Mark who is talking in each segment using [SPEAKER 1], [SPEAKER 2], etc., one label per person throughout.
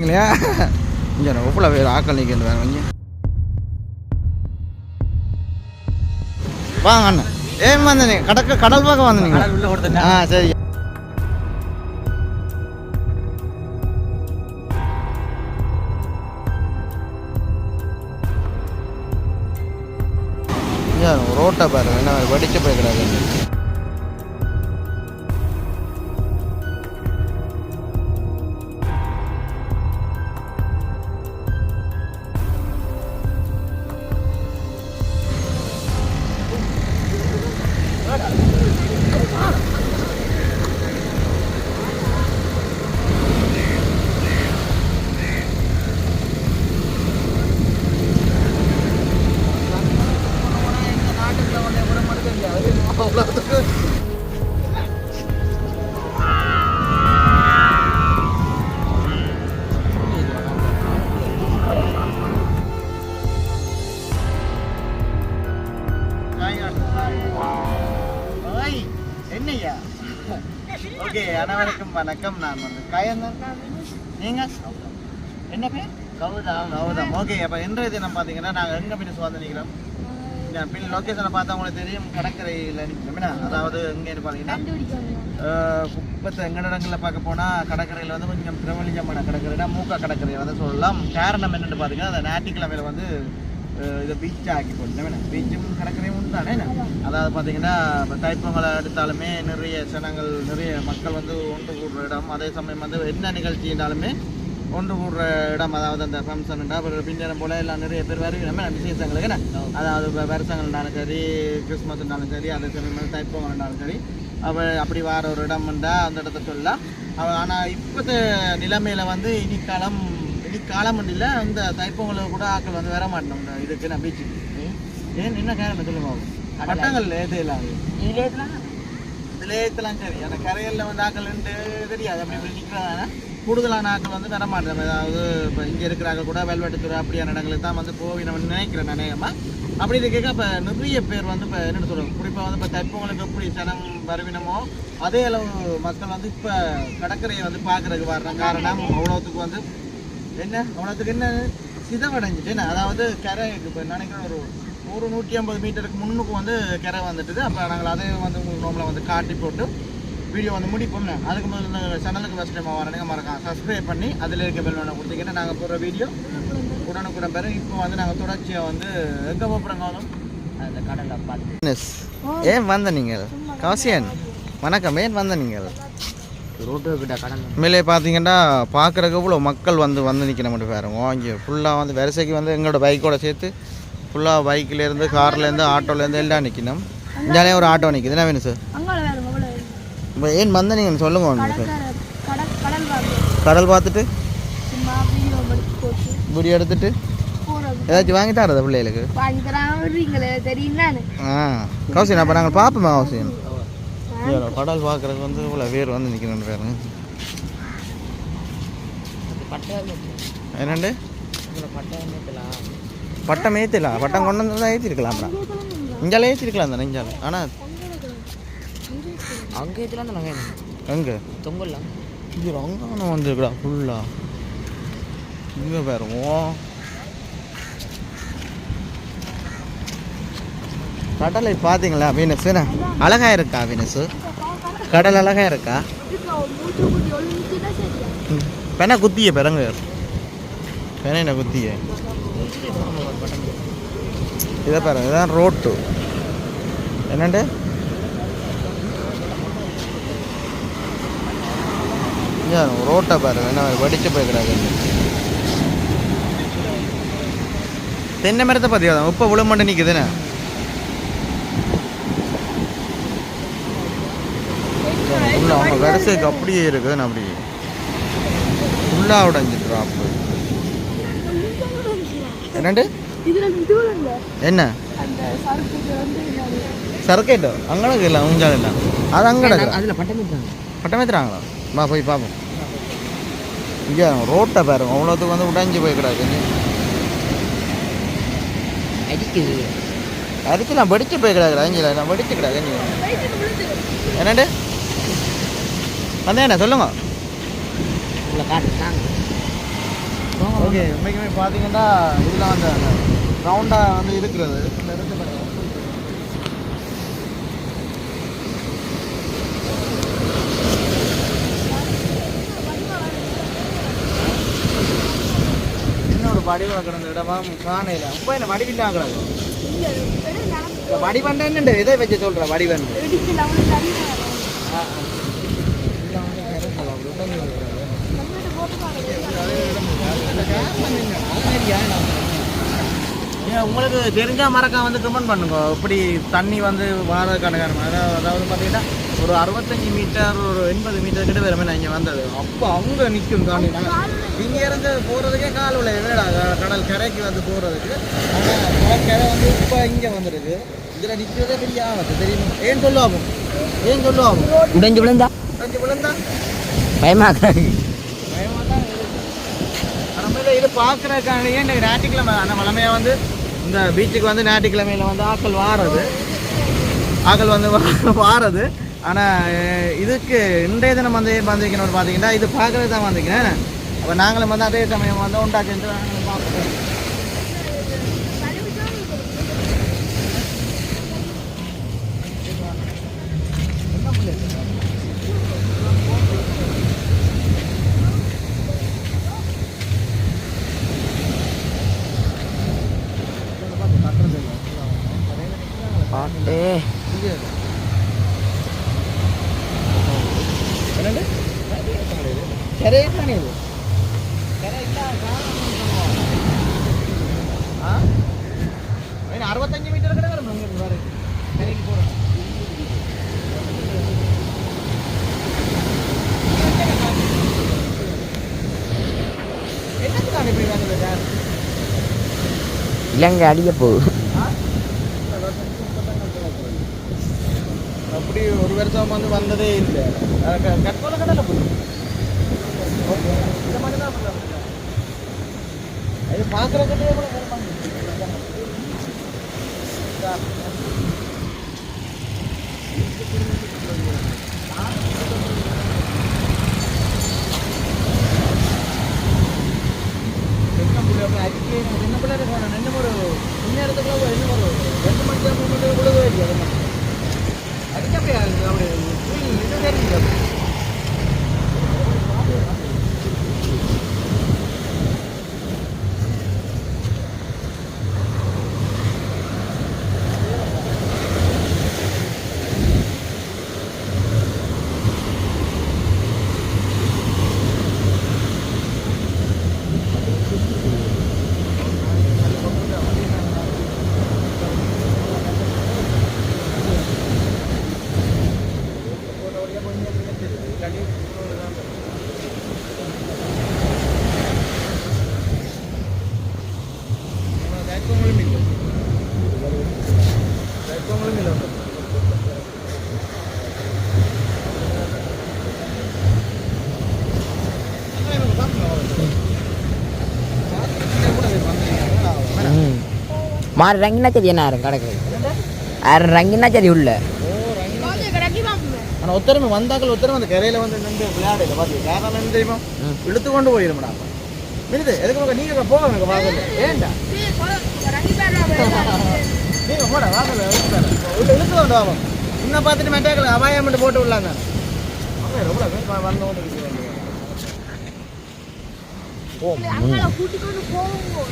[SPEAKER 1] இல்லையா இங்கே எவ்வளோ பேர் ஆக்கள் நிற்கிறது வேறு கொஞ்சம் வாங்க அண்ணன் ஏன் வந்தீங்க கடக்க கடல் பக்கம்
[SPEAKER 2] கொடுத்துட்டா
[SPEAKER 1] ஆ சரி. ரோட்டை பாரு என்ன வெடிச்சு போய் அனைவருக்கும் வணக்கம். நான் வந்து கயந்தன். நீங்க? என்ன பேர்? கௌதம். கௌதம். ஓகே அப்போ இன்றைய தினம் பார்த்தீங்கன்னா நாங்கள் எங்கே நிற்கிறோம் நான் பின் லொக்கேஷனை பார்த்தா உங்களுக்கு தெரியும் கடற்கரையில் நிற்கிறோம் என்ன? அதாவது எங்கேன்னு பார்த்தீங்கன்னா குப்பத்தை எங்கட இடங்களில் பார்க்க போனால் கடற்கரையில் வந்து கொஞ்சம் பிரபலியமான கடற்கரைனா மூக்கா கடற்கரை வந்து சொல்லலாம். காரணம் என்னென்னு பார்த்தீங்கன்னா அந்த ஞாயிற்றுக்கிழமையில வந்து இதை பீச் ஆக்கி போட்டு பீச்சும் கடற்கரையும் உண்டு தானே என்ன? அதாவது பார்த்தீங்கன்னா இப்போ தைப்பொங்கலை எடுத்தாலுமே நிறைய ஜனங்கள் நிறைய மக்கள் வந்து ஒன்று கூடுற இடம் அதே சமயம் வந்து என்ன நிகழ்ச்சினாலுமே ஒன்று கூடுற இடம் அதாவது அந்த ஃபங்க்ஷன் அப்புறம் பின்னரம் போல எல்லாம் நிறைய பேர் வருவீங்க விசேஷங்களுக்கு என்ன அதாவது இப்போ வருஷங்கள்னாலும் சரி கிறிஸ்மஸ்னாலும் சரி அதே சமயம் வந்து தைப்பொங்கல்னாலும் சரி அப்போ அப்படி வார ஒரு இடம்ண்டா அந்த இடத்த சொல்லலாம் ஆனால் இப்போத்த நிலைமையில் வந்து இனி காலம் இனி காலம் இல்லை இந்த தைப்பொங்கல் கூட ஆட்கள் வந்து வர மாட்டோம் இதுக்கு நான் பீச்சுக்கு ஏன் என்ன காரணம் சொல்லுங்க பட்டங்கள் ஏது இல்லாது
[SPEAKER 2] இதுல ஏத்துலாம்?
[SPEAKER 1] நிலையத்தெல்லாம் சரி. அந்த கரையில் வந்து ஆக்கள் தெரியாது. அப்படி இப்படி நிற்கிறதான கூடுதலான ஆட்கள் வந்து வர மாட்டேன். அதாவது இப்போ இங்கே இருக்கிறாங்க கூட வெல்வெட்டுத்துறை அப்படியான இடங்களுக்கு தான் வந்து நம்ம நினைக்கிறேன் நினையமா அப்படி இருக்க இப்போ நிறைய பேர் வந்து இப்போ என்ன சொல்கிறோம் குறிப்பாக வந்து இப்போ தைப்பொங்கலுக்கு எப்படி சனம் வருவினமோ அதே அளவு மக்கள் வந்து இப்போ கடற்கரையை வந்து பார்க்கறதுக்கு வர்றாங்க. காரணம் அவ்வளோத்துக்கு வந்து என்ன? அவ்வளோத்துக்கு என்ன? சிதவடைஞ்சிட்டு என்ன? அதாவது கரை இப்போ நினைக்கிறேன் ஒரு நூறு நூற்றி ஐம்பது மீட்டருக்கு முன்னுக்கு வந்து கரை வந்துட்டுது. அப்போ நாங்கள் அதை வந்து உங்களுக்கு நோம்பில் வந்து காட்டி போட்டு வீடியோ வந்து முடிப்போம். அதுக்கு முதல்ல இந்த சேனலுக்கு ஃபஸ்ட் டைம் வரணுங்க மறக்காம சப்ஸ்கிரைப் பண்ணி அதில் இருக்க பெல் ஒன்று கொடுத்தீங்கன்னா நாங்கள் போடுற வீடியோ உடனுக்குடன் பெறும். இப்போ வந்து நாங்கள் தொடர்ச்சியாக வந்து எங்கே போகிறோங்க
[SPEAKER 2] அந்த கடலை பார்த்து.
[SPEAKER 1] ஏன் வந்த நீங்கள்? கவசியன் வணக்கம். ஏன் வந்த நீங்கள்? உண்மையிலே பார்த்தீங்கன்னா பார்க்குறக்கு இவ்வளோ மக்கள் வந்து வந்து நிற்கிற மட்டும் பாருங்க. இங்கே ஃபுல்லாக வந்து வரிசைக்கு வந்து எங்களோட பைக்கோட சேர்த்து ஃபுல்லாக பைக்லேருந்து கார்லேருந்து ஆட்டோலேருந்து எல்லாம் நிற்கணும் இந்தாலே ஒரு ஆட்டோ நிற்குது என்ன வேணும் சார் இப்போ ஏன் வந்த நீங்கள் சொல்லுங்க ஒன்று சார்
[SPEAKER 3] கடல் கடல் வாங்க
[SPEAKER 1] கடல் பார்த்துட்டு?
[SPEAKER 3] வீடியோ
[SPEAKER 1] எடுத்துட்டு?
[SPEAKER 3] போறது.
[SPEAKER 1] ஏதாச்சும் வாங்கி தரதா பிள்ளைகளுக்கு? ஆ. கௌசியன் அப்போ நாங்கள் பார்ப்போமே கௌசியன் கடல் பார்க்குறதுக்கு வந்து இவ்வளோ பேர் வந்து நிற்கணும் பாருங்க. என்னண்டு?
[SPEAKER 2] பட்டம்
[SPEAKER 1] ஏற்றிடலாம் பட்டம் கொண்டு வந்து தான் ஏற்றிருக்கலாம் இஞ்சால ஏற்றிருக்கலாம் தானே இஞ்சால ஆனால்
[SPEAKER 2] அங்கே ஏற்றலாம் நாங்கள்
[SPEAKER 1] எங்கே?
[SPEAKER 2] தொங்கலாம்
[SPEAKER 1] இது ரங்கானம் வந்துருக்குடா ஃபுல்லாக இங்கே பாருவோம் கடலை பார்த்தீங்களா வீனஸ்? என்ன அழகா இருக்கா வீனஸ்? கடல் அழகா இருக்கா?
[SPEAKER 3] மூச்சு
[SPEAKER 1] பென குத்திய பிறங்க பென குத்திய. இதை பாருங்க இதுதான் ரோட்டு. என்னண்டு? ரோட்டை பாருங்க என்ன வெடிச்சு போய் தென்னை மரத்தை பார்த்தியா உப்ப விழுமண்டு நிற்குதுன்னு அவங்க வரிசைக்கு அப்படியே இருக்குதுன்னு அப்படியே ஃபுல்லாக உடஞ்சி ட்ராப்பு என்னண்டு? என்ன? சரக்கேட்டோ? அங்கடக்கு இல்லை உஞ்சால் இல்லை. அது அங்கடக்கு
[SPEAKER 2] அதில் பட்டம்
[SPEAKER 1] பட்டமேத்துறாங்களா? வா போய் பார்ப்போம் இங்கே ரோட்டை பாருங்க அவ்வளோத்துக்கு வந்து உடைஞ்சு போய் கிடக்கு.
[SPEAKER 2] அடிக்குது.
[SPEAKER 1] அதுக்கு நான் வெடிச்சு போய் கிடக்குறேன் அஞ்சில். நான் வெடிச்சு
[SPEAKER 3] விழுந்து.
[SPEAKER 1] என்னண்டு? வந்தேன் என்ன சொல்லுங்க.
[SPEAKER 2] உங்களை காட்டுறாங்க.
[SPEAKER 1] ஓகே உண்மைக்குமே பார்த்தீங்கன்னா இதில் வந்து ரவுண்டாக வந்து இருக்கிறது. இன்னொரு வடிவில் கிடந்த இடமா? காணையில். அப்போ என்ன வடிவில்லாங்கிறாங்க வடிவண்டன்னு எதை வச்சு சொல்கிற வடிவண்டு ஏன் உங்களுக்கு தெரிஞ்சா மறக்காம வந்து கமெண்ட் பண்ணுங்க. இப்படி தண்ணி வந்து வாரதுக்கான காரணம் அதாவது அதாவது பார்த்தீங்கன்னா ஒரு அறுபத்தஞ்சு மீட்டர் ஒரு எண்பது மீட்டர் கிட்ட வேறு நான் இங்கே வந்தது. அப்போ அவங்க நிற்கும் காணினா இங்கே இருந்து போகிறதுக்கே கால் உள்ள க- கடல் கரைக்கு வந்து போகிறதுக்கு ஆனால் கடற்கரை வந்து இப்போ இங்கே வந்துருக்கு. இதில் நிற்கிறதே பெரிய ஆபத்து. தெரியுமா? ஏன் சொல்லுவாங்க? ஏன் சொல்லுவாங்க?
[SPEAKER 2] உடைஞ்சு விழுந்தா?
[SPEAKER 1] அஞ்சு விழுந்தா?
[SPEAKER 2] பயமாக்குறாங்க
[SPEAKER 1] பயமாக தான் இருக்கு. நம்ம இது பார்க்குறதுக்காண்டியே இந்த ஞாயிற்றுக்கிழமை அந்த வளமையாக வந்து இந்த பீச்சுக்கு வந்து ஞாயிற்றுக்கிழமையில் வந்து ஆக்கள் வாரது. ஆக்கள் வந்து வா- வாரது. ஆனால் இதுக்கு இன்றைய தினம் வந்து ஏன் பார்த்தீங்கன்னா இது பார்க்குறது தான் வந்திருக்கேன் அப்போ நாங்களும் வந்து அதே சமயம் வந்து உண்டா செஞ்சு நாங்களும் பார்ப்போம்
[SPEAKER 2] பாட்டு
[SPEAKER 1] என்னண்டு கரையே தானே இது கரை இல்லாத காரணம் சொல்லுவாங்க. ஆ? என்ன, அறுபத்தஞ்சு மீட்டர் கிட்ட வரும். இருந்து பாரு. கரைக்கு போகிறோம்
[SPEAKER 2] இலங்கை அடிக்க போகுது
[SPEAKER 1] அப்படி ஒரு வந்து வந்ததே இல்லை கற்பனை கடலை போய் இந்த மாதிரி தான் பண்ணுறாங்க அது கூட வருமானம் என்ன பிள்ளை என்ன ஒரு முன்னேறதுக்குள்ள என்ன ஒரு ரெண்டு மணி நேரம் மூணு மணி நேரம் கூட போயிடுச்சு அது அதுக்கு அப்படியே அது அப்படி உய், இது தெரியுது அப்படி.
[SPEAKER 2] ம் மாறு ரங்கினா சரி என்ன ஆயிரம் கிடக்கு ஆயிரம் ரங்கினா சரி உள்ள.
[SPEAKER 1] ஆனா ஒத்தரமே வந்தாக்கள் ஒத்தரம் அந்த கரையில வந்து நின்று விளையாடல பாத்தீங்க காரணம் என்ன தெரியுமா. இழுத்து கொண்டு போயிரும்டா மினிது எதுக்கு பக்கம் நீங்க போக எனக்கு வாங்கல ஏன்டா நீங்க போட வாங்கல உள்ள இழுத்து கொண்டு வாங்க இன்னும் பார்த்துட்டு மெட்டாக்கள் அபாயம் போட்டு விடலாங்க. ரொம்ப பேர் வந்து கொண்டு ஓ
[SPEAKER 3] கூட்டிக்கொண்டு போவோம்.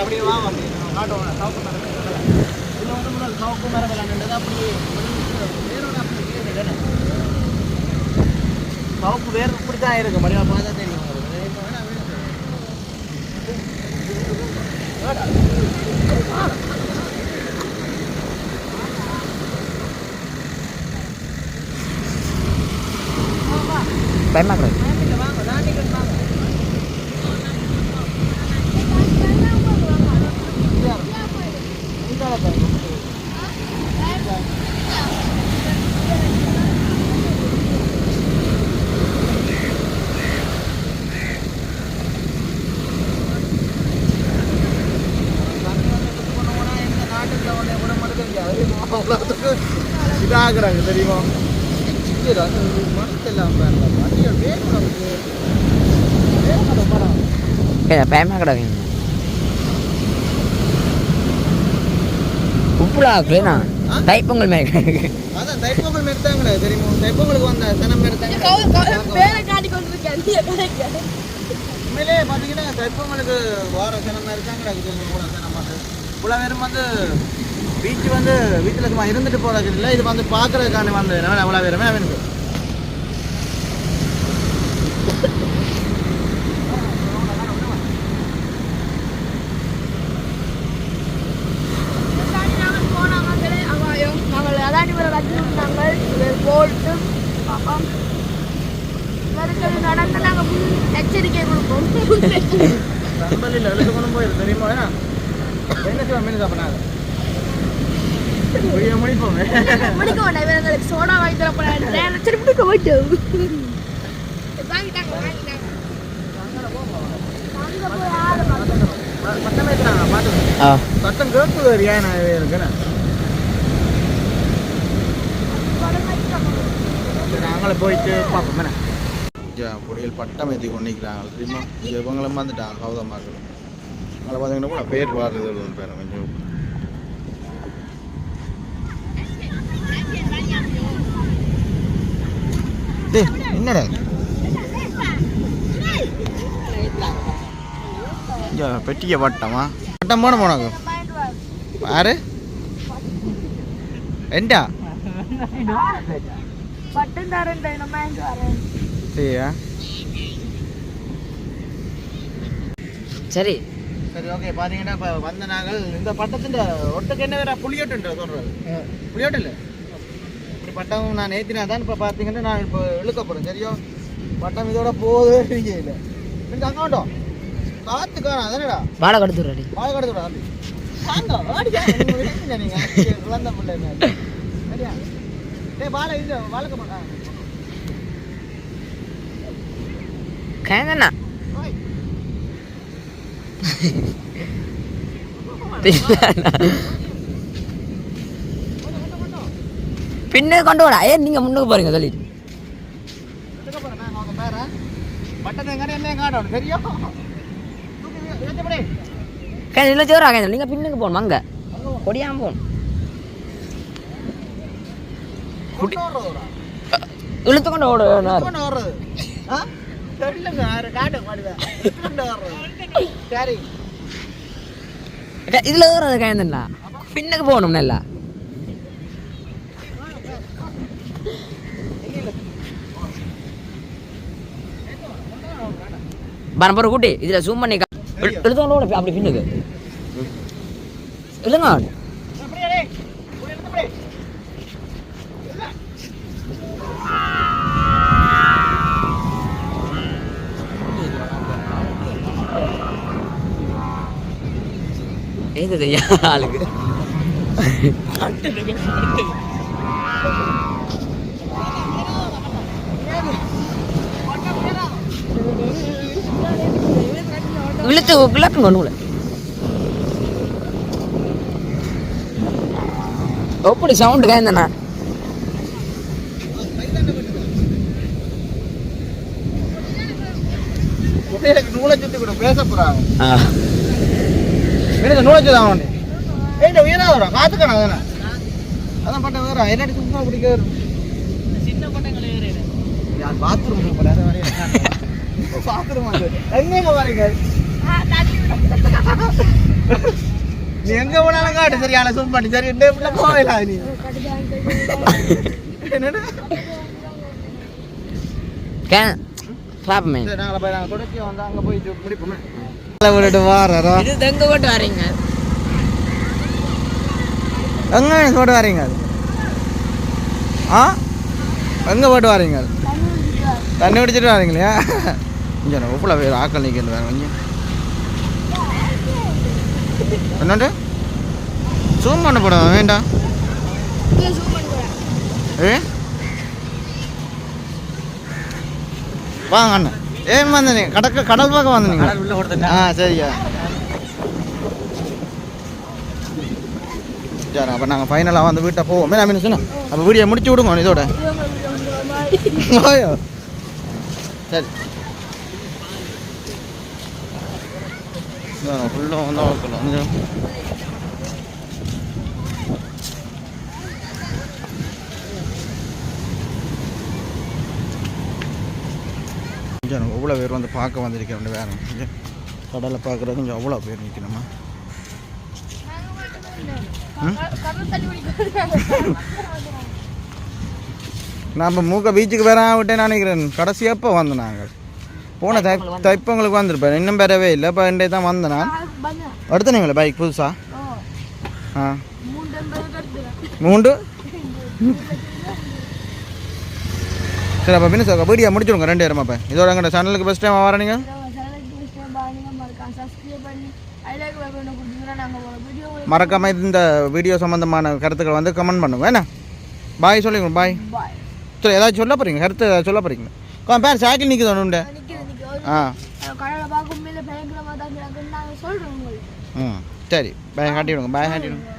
[SPEAKER 1] அப்படியே வாங்க அப்படியே நம்ம காட்டுவோம் சவுக்கு மரம் இதில் வந்து முதல் சவுக்கு மரம் விளையாண்டுது அப்படியே வேரோட அப்படி கீழே தானே சவுக்கு வேர் இப்படி தான் இருக்கு. மடிவா பார்த்தா தெரியும். உங்களுக்கு. இப்போ வேணா வேறு. வேடா.
[SPEAKER 2] பயமாக்குறாங்க
[SPEAKER 1] வாங்க தாண்டிக்கிட்டு வாங்க இந்தால பாருங்க. கிடக்கு தெரியுமா இது அது மரத்தெல்லாம் பாருங்க வண்டிகள் வேறு கிடக்கு வேறு கிடக்கு
[SPEAKER 2] பயமாக கிடக்குங்க உப்புலா
[SPEAKER 1] ஆ?
[SPEAKER 2] தைப்பொங்கல் மாதிரி.
[SPEAKER 1] அதான் தைப்பொங்கல் மாரி தான் கிடக்கு தெரியுமா? தைப்பொங்கலுக்கு வந்த சனம் கிடக்கு.
[SPEAKER 3] கவு- வேலை காட்டி கொண்டு இருக்கேன்.
[SPEAKER 1] உண்மையிலே பார்த்தீங்கன்னா தைப்பொங்கலுக்கு வார சனம் மாதிரி தான் கிடக்கு தெரியுமா கூட சனம் வந்து. இவ்வளோ பேரும் வந்து பீச் வந்து வீட்டில் சும்மா இருந்துட்டு போகிறது இல்லை. இது வந்து பார்க்கறதுக்கான வந்து என்ன எவ்வளோ பேருமே அவனுக்கு
[SPEAKER 3] முடிக்க வேண்டாம் இவர் எங்களுக்கு சோடா வாங்கி தர சரி முடிக்க மாட்டோம் வாங்கிட்டாங்க வாங்கிட்டாங்க.
[SPEAKER 1] சத்தம் கேட்குது ஏன் நான் நாங்களே போயிட்டு பார்ப்போம் என்ன? பொடியில் பட்டம் ஏற்றி கொண்டிருக்கிறாங்க தெரியுமா? இங்கே இவங்களும் வந்துட்டாங்க கௌதமாக்கள் அங்கே பார்த்தீங்கன்னா கூட பேர் பாடுறது ஒரு பேர் கொஞ்சம் டேய் என்னடா பெட்டிய பட்டமா? பட்டம் போன போனாங்க யாரு? சரியா?
[SPEAKER 2] சரி.
[SPEAKER 1] சரி ஓகே பாத்தீங்கன்னா இப்போ வந்த நாங்கள் இந்த பட்டத்தின் ஒட்டுக்கு என்ன வேற புளியோட்டுன்ற சொல்றது. புளியோட்டு இல்லை? பட்டம் நான் ஏற்றினா தான் இப்போ பார்த்தீங்கன்னா நான் இப்போ இழுக்க போகிறேன் சரியா? பட்டம் இதோட போகவே இல்லை. நீங்கள் அங்கே வேண்டோம் காற்று காணும் அதானடா?
[SPEAKER 2] வாழை கடுத்துடுறாடி
[SPEAKER 1] வாழை கடத்தோட ஆண்டி வாங்க வாடிக்கா. நீங்கள் குழந்தை பிள்ளை சரியா? டேய் வாழை இல்லை வாழைக்க மாட்டேன்
[SPEAKER 2] கேங்கண்ணா.
[SPEAKER 1] ஓய்.
[SPEAKER 2] பின்ன கொண்டு வரா ஏன் நீங்க முன்னுக்கு பாருங்க சொல்லிட்டு இல்லை சேரா கேங்க நீங்க பின்னுக்கு போகணும் அங்க கொடியாம போகணும். இழுத்து கொண்டு ஓடு
[SPEAKER 1] கொண்டு வர்றது. ஆ? சொல்லுங்க, யாரு காட்டு மாடுதா. கொண்டு வர்றது. சரி.
[SPEAKER 2] இதுல ஏறது கேந்தா பின்னுக்கு போகணும் நல்லா பரம்பரை கூட்டி இதில் ஜூம் பண்ணி கா- அப்படி பின்னுக்கு இல்லைங்க ஏது ஆளுக்கு. இழுத்து கொண்டு போல எப்படி சவுண்டு
[SPEAKER 1] எனக்கு நூலை சுத்தி கூட பேச போறாங்க. நூலை சுத்தி அவன் ஏய் உயரா வரும் காத்துக்கணும் அதானே அதான் பட்டம் வேற என்னடி சுத்தமா பிடிக்க வரும் யார் பாத்ரூம் போல? பாத்ரூம் எங்க வரீங்க நீ எங்க போனாலும் காட்டு சரியான சூம் பண்ணி. சரி இந்த இப்படி போகலாம் நீ. என்னடா
[SPEAKER 2] வரீங்க?
[SPEAKER 1] எங்க போட்டு வரீங்க அது? ஆ? எங்க போட்டு வரீங்க தண்ணி குடிச்சிட்டு வரீங்களா இங்கே உப்புல வேறு ஆக்கள் நிற்கிறது வேறு கொஞ்சம் என்னண்டு ஜூம் பண்ண போட வேண்டாம் ஏ? வாங்க அண்ணன் ஏன் வந்து நீ கடக்க கடல் பக்கம் வந்து நீங்கள் ஆ சரியா. சரி அப்போ நாங்கள் ஃபைனலாக வந்து வீட்டை போவோம். என்ன மீன் சொன்னோம் அப்போ வீடியோ முடிச்சு விடுங்க இதோட. சரி. உள்ளே வந்து வைக்கலாம் வந்து கொஞ்சம் எவ்வளோ பேர் வந்து பார்க்க வந்திருக்கிறோம் வேறு கொஞ்சம் கடலை பார்க்குறது கொஞ்சம் அவ்வளோ பேர் நிற்கணுமா நான் இப்போ மூக்க பீச்சுக்கு வேற விட்டேன் நினைக்கிறேன். கடைசியப்போ வந்தோம் நாங்கள் போன தை தைப்பங்களுக்கு வந்திருப்பேன் இன்னும் பெறவே இல்லை இப்போ ரெண்டே தான் வந்தேன் நான் எடுத்துனீங்களே பைக் புதுசா ஆ மூன்று சரி அப்போ பின்ன சார் வீடியோ முடிச்சிடுங்க ரெண்டு பேரும் அப்போ இதோட எங்கள் சேனலுக்கு ஃபஸ்ட் டைம் வர நீங்கள் மறக்காம இந்த வீடியோ சம்மந்தமான கருத்துக்கள் வந்து கமெண்ட் பண்ணுங்க என்ன பாய் சொல்லிங்க பாய் சரி ஏதாச்சும் சொல்ல போகிறீங்க கருத்து ஏதாச்சும் சொல்ல போகிறீங்க பேர் சைக்கிள் நிற்குது உண்டு ஆ
[SPEAKER 3] கடலை பார்க்கும் பயங்கரமாக தான் கிடக்குன்னு நாங்கள் சொல்கிறோம் உங்களுக்கு.
[SPEAKER 1] ம். சரி. பாய் காட்டிவிடுங்க. பாய் காட்டிவிடுங்க.